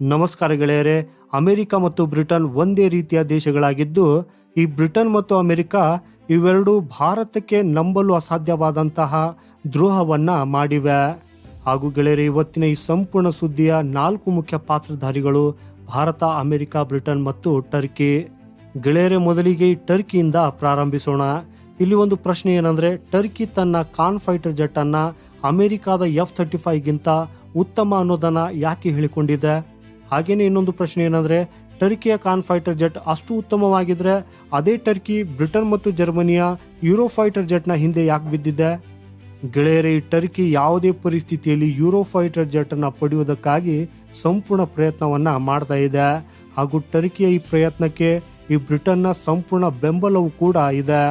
ನಮಸ್ಕಾರ ಗೆಳೆಯರೆ, ಅಮೆರಿಕ ಮತ್ತು ಬ್ರಿಟನ್ ಒಂದೇ ರೀತಿಯ ದೇಶಗಳಾಗಿದ್ದು, ಈ ಬ್ರಿಟನ್ ಮತ್ತು ಅಮೆರಿಕ ಇವೆರಡೂ ಭಾರತಕ್ಕೆ ನಂಬಲು ಅಸಾಧ್ಯವಾದಂತಹ ದ್ರೋಹವನ್ನ ಮಾಡಿವೆ. ಹಾಗೂ ಗೆಳೆಯರೆ, ಇವತ್ತಿನ ಈ ಸಂಪೂರ್ಣ ಸುದ್ದಿಯ ನಾಲ್ಕು ಮುಖ್ಯ ಪಾತ್ರಧಾರಿಗಳು ಭಾರತ, ಅಮೆರಿಕ, ಬ್ರಿಟನ್ ಮತ್ತು ಟರ್ಕಿ. ಗೆಳೆಯರೆ, ಮೊದಲಿಗೆ ಟರ್ಕಿಯಿಂದ ಪ್ರಾರಂಭಿಸೋಣ. ಇಲ್ಲಿ ಒಂದು ಪ್ರಶ್ನೆ ಏನಂದ್ರೆ, ಟರ್ಕಿ ತನ್ನ ಕಾನ್ ಫೈಟರ್ ಜೆಟ್ ಅನ್ನ ಅಮೆರಿಕದ ಎಫ್ ಥರ್ಟಿ ಫೈವ್ಗಿಂತ ಉತ್ತಮ ಅನ್ನೋದನ್ನ ಯಾಕೆ ಹೇಳಿಕೊಂಡಿದೆ? ಹಾಗೇನೆ ಇನ್ನೊಂದು ಪ್ರಶ್ನೆ ಏನಂದ್ರೆ, ಟರ್ಕಿಯ ಕಾನ್ ಫೈಟರ್ ಜೆಟ್ ಅಷ್ಟು ಉತ್ತಮವಾಗಿದ್ರೆ ಅದೇ ಟರ್ಕಿ, ಬ್ರಿಟನ್ ಮತ್ತು ಜರ್ಮನಿಯ ಯೂರೋ ಫೈಟರ್ ಜೆಟ್ನ ಹಿಂದೆ ಯಾಕೆ ಬಿದ್ದಿದೆ? ಗೆಳೆಯರೆ, ಈ ಟರ್ಕಿ ಯಾವುದೇ ಪರಿಸ್ಥಿತಿಯಲ್ಲಿ ಯೂರೋ ಫೈಟರ್ ಜೆಟ್ ಅನ್ನ ಪಡೆಯುವುದಕ್ಕಾಗಿ ಸಂಪೂರ್ಣ ಪ್ರಯತ್ನವನ್ನ ಮಾಡ್ತಾ ಇದೆ. ಹಾಗೂ ಟರ್ಕಿಯ ಈ ಪ್ರಯತ್ನಕ್ಕೆ ಈ ಬ್ರಿಟನ್ನ ಸಂಪೂರ್ಣ ಬೆಂಬಲವೂ ಕೂಡ ಇದೆ.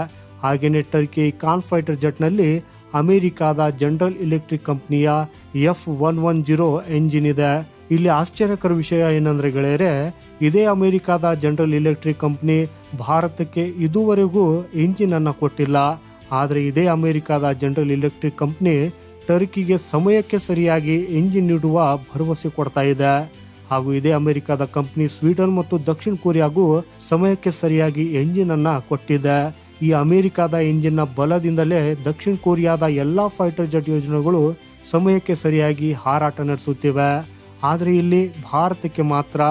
ಹಾಗೆಯೇ ಟರ್ಕಿ ಈ ಕಾನ್ ಫೈಟರ್ ಜೆಟ್ನಲ್ಲಿ ಅಮೆರಿಕಾದ General Electric ಕಂಪ್ನಿಯ F one one zero engine ಇದೆ. ಇಲ್ಲಿ ಆಶ್ಚರ್ಯಕರ ವಿಷಯ ಏನಂದ್ರೆ ಗೆಳೆಯರೆ, ಇದೇ ಅಮೆರಿಕಾದ ಜನರಲ್ ಎಲೆಕ್ಟ್ರಿಕ್ ಕಂಪ್ನಿ ಭಾರತಕ್ಕೆ ಇದುವರೆಗೂ ಇಂಜಿನ್ ಅನ್ನು ಕೊಟ್ಟಿಲ್ಲ. ಆದರೆ ಇದೇ ಅಮೆರಿಕಾದ ಜನರಲ್ ಎಲೆಕ್ಟ್ರಿಕ್ ಕಂಪ್ನಿ ಟರ್ಕಿಗೆ ಸಮಯಕ್ಕೆ ಸರಿಯಾಗಿ ಇಂಜಿನ್ ನೀಡುವ ಭರವಸೆ ಕೊಡ್ತಾ ಇದೆ. ಹಾಗೂ ಇದೇ ಅಮೆರಿಕಾದ ಕಂಪ್ನಿ ಸ್ವೀಡನ್ ಮತ್ತು ದಕ್ಷಿಣ ಕೊರಿಯಾಗೂ ಸಮಯಕ್ಕೆ ಸರಿಯಾಗಿ ಎಂಜಿನ್ ಅನ್ನ ಕೊಟ್ಟಿದೆ. ಈ ಅಮೆರಿಕಾದ ಇಂಜಿನ್ನ ಬಲದಿಂದಲೇ ದಕ್ಷಿಣ ಕೊರಿಯಾದ ಎಲ್ಲಾ ಫೈಟರ್ ಜೆಟ್ ಯೋಜನೆಗಳು ಸಮಯಕ್ಕೆ ಸರಿಯಾಗಿ ಹಾರಾಟ ನಡೆಸುತ್ತಿವೆ. ಆದರೆ ಇಲ್ಲಿ ಭಾರತಕ್ಕೆ ಮಾತ್ರ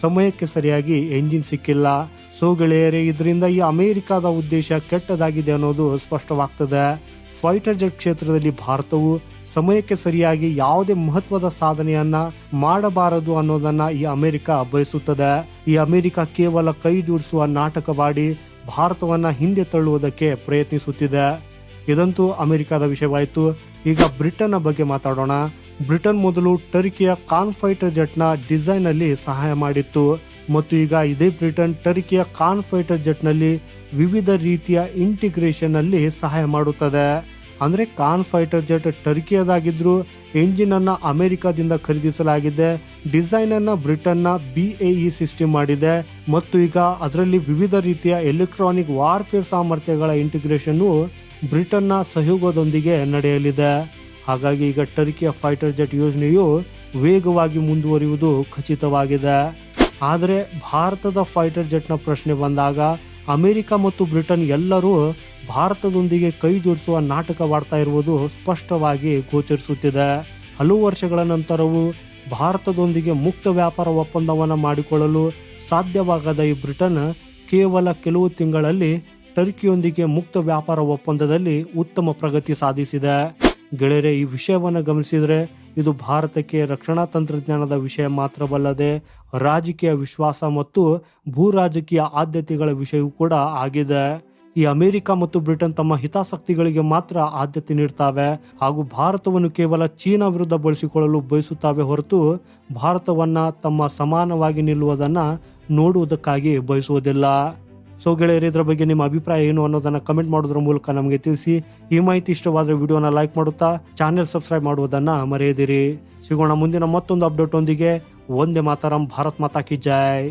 ಸಮಯಕ್ಕೆ ಸರಿಯಾಗಿ ಎಂಜಿನ್ ಸಿಕ್ಕಿಲ್ಲ. ಸೋ ಗೆಳೆಯರೇ, ಇದರಿಂದ ಈ ಅಮೆರಿಕದ ಉದ್ದೇಶ ಕೆಟ್ಟದಾಗಿದೆ ಅನ್ನೋದು ಸ್ಪಷ್ಟವಾಗ್ತದೆ. ಫೈಟರ್ ಜೆಟ್ ಕ್ಷೇತ್ರದಲ್ಲಿ ಭಾರತವು ಸಮಯಕ್ಕೆ ಸರಿಯಾಗಿ ಯಾವುದೇ ಮಹತ್ವದ ಸಾಧನೆಯನ್ನ ಮಾಡಬಾರದು ಅನ್ನೋದನ್ನ ಈ ಅಮೆರಿಕ ಬಯಸುತ್ತದೆ. ಈ ಅಮೆರಿಕ ಕೇವಲ ಕೈ ಜೋಡಿಸುವ ನಾಟಕವಾಡಿ ಭಾರತವನ್ನ ಹಿಂದೆ ತಳ್ಳುವುದಕ್ಕೆ ಪ್ರಯತ್ನಿಸುತ್ತಿದೆ. ಇದಂತೂ ಅಮೆರಿಕದ ವಿಷಯವಾಯಿತು. ಈಗ ಬ್ರಿಟನ್ನ ಬಗ್ಗೆ ಮಾತಾಡೋಣ. ಬ್ರಿಟನ್ ಮೊದಲು ಟರ್ಕಿಯ ಕಾನ್ ಫೈಟರ್ ಜೆಟ್ನ ಡಿಸೈನ್ನಲ್ಲಿ ಸಹಾಯ ಮಾಡಿತ್ತು. ಮತ್ತು ಈಗ ಇದೇ ಬ್ರಿಟನ್ ಟರ್ಕಿಯ ಕಾನ್ ಫೈಟರ್ ಜೆಟ್ನಲ್ಲಿ ವಿವಿಧ ರೀತಿಯ ಇಂಟಿಗ್ರೇಷನ್ನಲ್ಲಿ ಸಹಾಯ ಮಾಡುತ್ತದೆ. ಅಂದ್ರೆ ಕಾನ್ ಫೈಟರ್ ಜೆಟ್ ಟರ್ಕಿಯದಾಗಿದ್ರು ಎಂಜಿನ್ ಅನ್ನ ಅಮೆರಿಕದಿಂದ ಖರೀದಿಸಲಾಗಿದೆ ಡಿಸೈನನ್ನು ಬ್ರಿಟನ್ನ ಬಿ ಇ ಸಿಸ್ಟಮ್ ಮಾಡಿದೆ. ಮತ್ತು ಈಗ ಅದರಲ್ಲಿ ವಿವಿಧ ರೀತಿಯ ಎಲೆಕ್ಟ್ರಾನಿಕ್ ವಾರ್ಫೇರ್ ಸಾಮರ್ಥ್ಯಗಳ ಇಂಟಿಗ್ರೇಷನ್ ಬ್ರಿಟನ್ನ ಸಹಯೋಗದೊಂದಿಗೆ ನಡೆಯಲಿದೆ. ಹಾಗಾಗಿ ಈಗ ಟರ್ಕಿಯ ಫೈಟರ್ ಜೆಟ್ ಯೋಜನೆಯು ವೇಗವಾಗಿ ಮುಂದುವರಿಯುವುದು ಖಚಿತವಾಗಿದೆ. ಆದರೆ ಭಾರತದ ಫೈಟರ್ ಜೆಟ್ನ ಪ್ರಶ್ನೆ ಬಂದಾಗ ಅಮೆರಿಕ ಮತ್ತು ಬ್ರಿಟನ್ ಎಲ್ಲರೂ ಭಾರತದೊಂದಿಗೆ ಕೈ ಜೋಡಿಸುವ ನಾಟಕವಾಡ್ತಾ ಇರುವುದು ಸ್ಪಷ್ಟವಾಗಿ ಗೋಚರಿಸುತ್ತಿದೆ. ಹಲವು ವರ್ಷಗಳ ನಂತರವೂ ಭಾರತದೊಂದಿಗೆ ಮುಕ್ತ ವ್ಯಾಪಾರ ಒಪ್ಪಂದವನ್ನು ಮಾಡಿಕೊಳ್ಳಲು ಸಾಧ್ಯವಾಗದ ಈ ಬ್ರಿಟನ್ ಕೇವಲ ಕೆಲವು ತಿಂಗಳಲ್ಲಿ ಟರ್ಕಿಯೊಂದಿಗೆ ಮುಕ್ತ ವ್ಯಾಪಾರ ಒಪ್ಪಂದದಲ್ಲಿ ಉತ್ತಮ ಪ್ರಗತಿ ಸಾಧಿಸಿದೆ. ಗೆಳೆಯರೆ, ಈ ವಿಷಯವನ್ನು ಗಮನಿಸಿದರೆ ಇದು ಭಾರತಕ್ಕೆ ರಕ್ಷಣಾ ತಂತ್ರಜ್ಞಾನದ ವಿಷಯ ಮಾತ್ರವಲ್ಲದೆ ರಾಜಕೀಯ ವಿಶ್ವಾಸ ಮತ್ತು ಭೂ ರಾಜಕೀಯ ಆದ್ಯತೆಗಳ ವಿಷಯವೂ ಕೂಡ ಆಗಿದೆ. ಈ ಅಮೆರಿಕ ಮತ್ತು ಬ್ರಿಟನ್ ತಮ್ಮ ಹಿತಾಸಕ್ತಿಗಳಿಗೆ ಮಾತ್ರ ಆದ್ಯತೆ ನೀಡ್ತಾವೆ ಹಾಗೂ ಭಾರತವನ್ನು ಕೇವಲ ಚೀನಾ ವಿರುದ್ಧ ಬಳಸಿಕೊಳ್ಳಲು ಬಯಸುತ್ತವೆ ಹೊರತು ಭಾರತವನ್ನ ತಮ್ಮ ಸಮಾನವಾಗಿ ನಿಲ್ಲುವುದನ್ನ ನೋಡುವುದಕ್ಕಾಗಿ ಬಯಸುವುದಿಲ್ಲ. ಸೊ ಗೆಳೆಯರು, ಇದರ ಬಗ್ಗೆ ನಿಮ್ಮ ಅಭಿಪ್ರಾಯ ಏನು ಅನ್ನೋದನ್ನ ಕಮೆಂಟ್ ಮಾಡೋದ್ರ ಮೂಲಕ ನಮಗೆ ತಿಳಿಸಿ. ಈ ಮಾಹಿತಿ ಇಷ್ಟವಾದರೆ ವಿಡಿಯೋನ ಲೈಕ್ ಮಾಡುತ್ತಾ ಚಾನೆಲ್ ಸಬ್ಸ್ಕ್ರೈಬ್ ಮಾಡುವುದನ್ನ ಮರೆಯದಿರಿ. ಸಿಗೋಣ ಮುಂದಿನ ಮತ್ತೊಂದು ಅಪ್ಡೇಟ್ ಒಂದಿಗೆ. ಒಂದೇ ಮಾತರಂ, ಭಾರತ್ ಮಾತಾ ಕಿ ಜೈ.